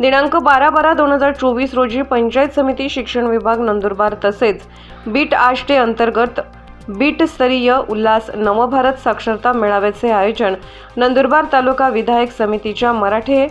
दिनांक बारा बारा दोन हजार चोवीस रोजी पंचायत समिती शिक्षण विभाग नंदुरबार तसेच बीट आष्टे अंतर्गत बीटस्तरीय उल्हास नवभारत साक्षरता मेळाव्याचे आयोजन नंदुरबार तालुका विधायक समितीच्या मराठे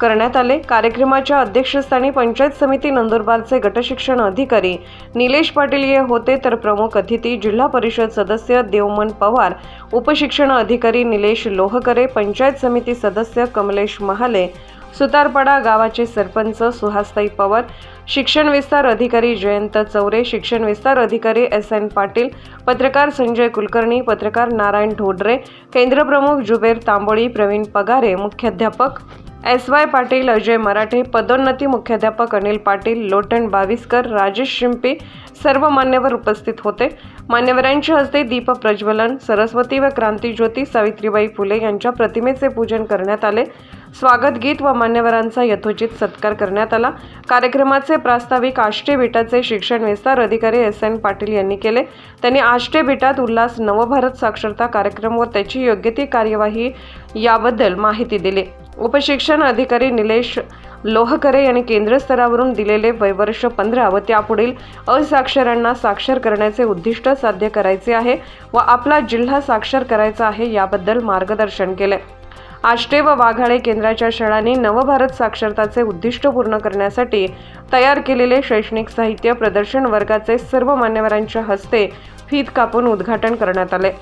करण्यात आले. कार्यक्रमाच्या अध्यक्षस्थानी पंचायत समिती नंदुरबारचे गटशिक्षण अधिकारी निलेश पाटील हे होते. तर प्रमुख अतिथी जिल्हा परिषद सदस्य देवमन पवार उपशिक्षण अधिकारी निलेश लोहकरे पंचायत समिती सदस्य कमलेश महाले सुतारपाडा गावाचे सरपंच सुहासताई पवार शिक्षण विस्तार अधिकारी जयंत चौरे शिक्षण विस्तार अधिकारी एस एन पाटील पत्रकार संजय कुलकर्णी पत्रकार नारायण ढोडरे केंद्रप्रमुख जुबेर तांबोळी प्रवीण पगारे मुख्याध्यापक एस वाय पाटील अजय मराठे पदोन्नती मुख्याध्यापक अनिल पाटील लोटन बाविस्कर राजेश शिंपी सर्व मान्यवर उपस्थित होते. मान्यवरांच्या हस्ते दीप प्रज्वलन सरस्वती व क्रांतीज्योती सावित्रीबाई फुले यांच्या प्रतिमेचे पूजन करण्यात आले. स्वागत गीत व मान्यवरांचा यथोचित सत्कार करण्यात आला. कार्यक्रमाचे प्रास्ताविक आष्टे बेटाचे शिक्षण विस्तार अधिकारी एस एन पाटील यांनी केले. त्यांनी आष्टे बेटात उल्हास नवभारत साक्षरता कार्यक्रम व त्याची योग्य ती कार्यवाही याबद्दल माहिती दिली. उपशिक्षण अधिकारी निलेश लोहकरे यांनी केंद्र स्तरावरून दिलेले वयवर्ष पंधरा व त्यापुढील असाक्षरांना साक्षर करण्याचे उद्दिष्ट साध्य करायचे आहे व आपला जिल्हा साक्षर करायचा आहे याबद्दल मार्गदर्शन केले. आष्टे व वाघाळे केंद्राच्या शाळांनी नवभारत साक्षरताचे उद्दिष्ट पूर्ण करण्यासाठी तयार केलेले शैक्षणिक साहित्य प्रदर्शन वर्गाचे सर्व मान्यवरांच्या हस्ते फीत कापून उद्घाटन करण्यात आले.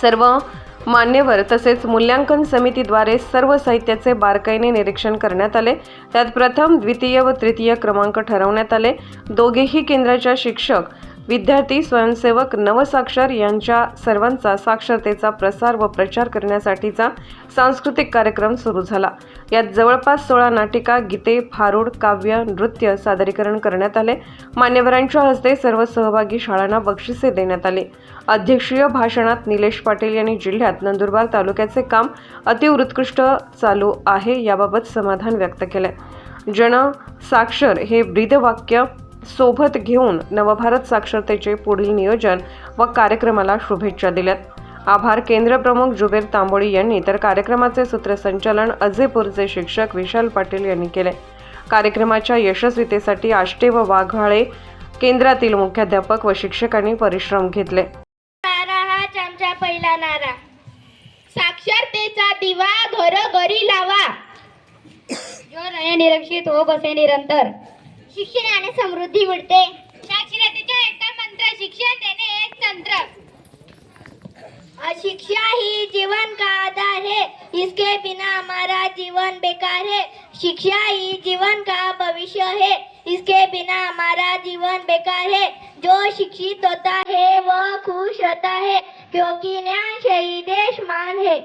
सर्व मान्यवर तसेच मूल्यांकन समितीद्वारे सर्व साहित्याचे बारकाईने निरीक्षण करण्यात आले. त्यात प्रथम द्वितीय व तृतीय क्रमांक ठरवण्यात आले. दोघेही केंद्राच्या शिक्षक विद्यार्थी स्वयंसेवक नवसाक्षर यांच्या सर्वांचा साक्षरतेचा प्रसार व प्रचार करण्यासाठीचा सांस्कृतिक कार्यक्रम सुरू झाला. यात जवळपास सोळा नाटिका गीते फारूड काव्य नृत्य सादरीकरण करण्यात आले. मान्यवरांच्या हस्ते सर्व सहभागी शाळांना बक्षिसे देण्यात आली. अध्यक्षीय भाषणात निलेश पाटील यांनी जिल्ह्यात नंदुरबार तालुक्याचे काम अतिउत्कृष्ट चालू आहे याबाबत समाधान व्यक्त केले. जन साक्षर हे ब्रीदवाक्य सोबत घेऊन नवभारत साक्षरतेचे पुढील नियोजन व कार्यक्रमाला शुभेच्छा दिल्यात. आभार केंद्र प्रमुख जुबेर तांबोळी यांनी तर कार्यक्रमाचे सूत्रसंचालन अजयपूरचे शिक्षक विशाल पाटील यांनी केले. कार्यक्रमाच्या यशस्वीतेसाठी आष्टे व वाघाळे केंद्रातील मुख्याध्यापक व शिक्षकांनी परिश्रम घेतले. पहिला नारा. साक्षरतेचा दिवा घरोघरी लावा. जो नये निरक्षित हो बसे निरंतर. शिक्षणाने समृद्धी मिळते. साक्षरतेचा एकटा मंत्र शिक्षण देणे एक तंत्र. शिक्षा ही जीवन का आधार है? इसके बिना हमारा जीवन बेकार है. शिक्षा ही जीवन का भविष्य है. इसके बिना हमारा जीवन बेकार है. जो शिक्षित होता है वह खुश रहता है क्योंकि न्याय से ही देश मान है।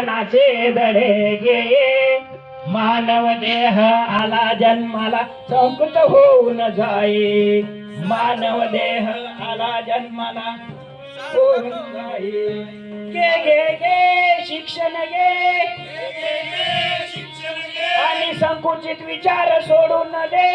नाचे धडे गे. मानव देह आला जन्माला संकट होऊन जाई. मानव देह आला जन्माला होऊन जाई. गे गे गे शिक्षण गे आणि संकुचित विचार सोडून दे.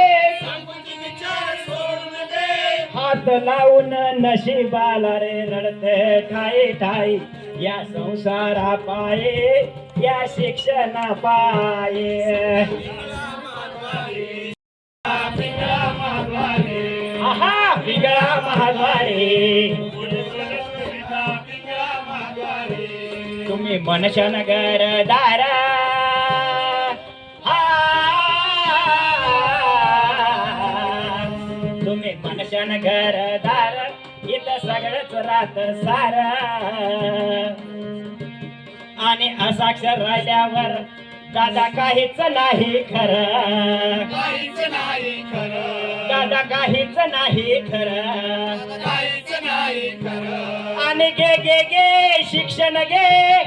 हात लावून नशिबाला रे रडते ठाई ठाई. या संसारा पाये या शिक्षणा पाये. आहा पिंगळा महाद्वारे तुम्ही तुम्ही मनशन घरदार सगळंच राहत सार. आणि असाक्षर राहिल्यावर दादा काहीच नाही खरं. काहीच नाही खरं. दादा काहीच नाही खरं. काहीच नाही खरं. आणि गे गे गे शिक्षण घे.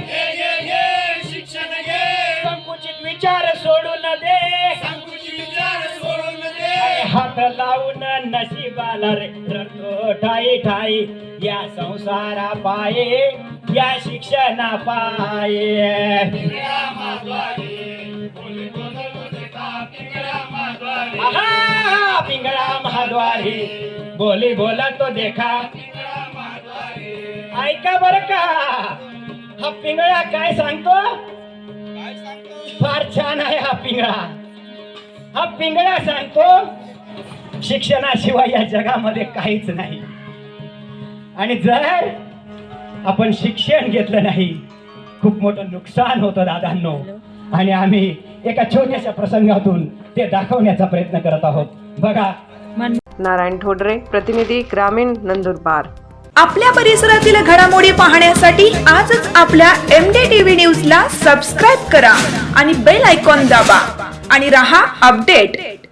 शिक्षण घे. संकुचित विचार सोडून दे. संकुचित विचार सोडून दे. हात लावून नशिबाला रे रडतो ठाई ठाई या संसारा पाये या शिक्षणा पाये. पिंगळा महाद्वारी बोली बोला तो देखा. ऐका बर का हा पिंगळा काय सांगतो काय सांगतो? फार छान आहे हा पिंगळा. हा पिंगळा सांगतो शिक्षणाशिवाय या जगामध्ये काहीच नाही. आणि जर आपण शिक्षण घेतलं नाही खूप मोठं नुकसान होतं दादांनो. आणि आम्ही एका छोट्याशा प्रसंगातून ते दाखवण्याचा प्रयत्न करत आहोत. बघा. नारायण ठोडरे प्रतिनिधी ग्रामीण नंदुरबार. आपल्या परिसरातील घडामोडी पाहण्यासाठी आजच आपल्या एम डी टीव्ही न्यूजला सबस्क्राईब करा आणि बेल आयकॉन दाबा. आणि रहा अपडेट.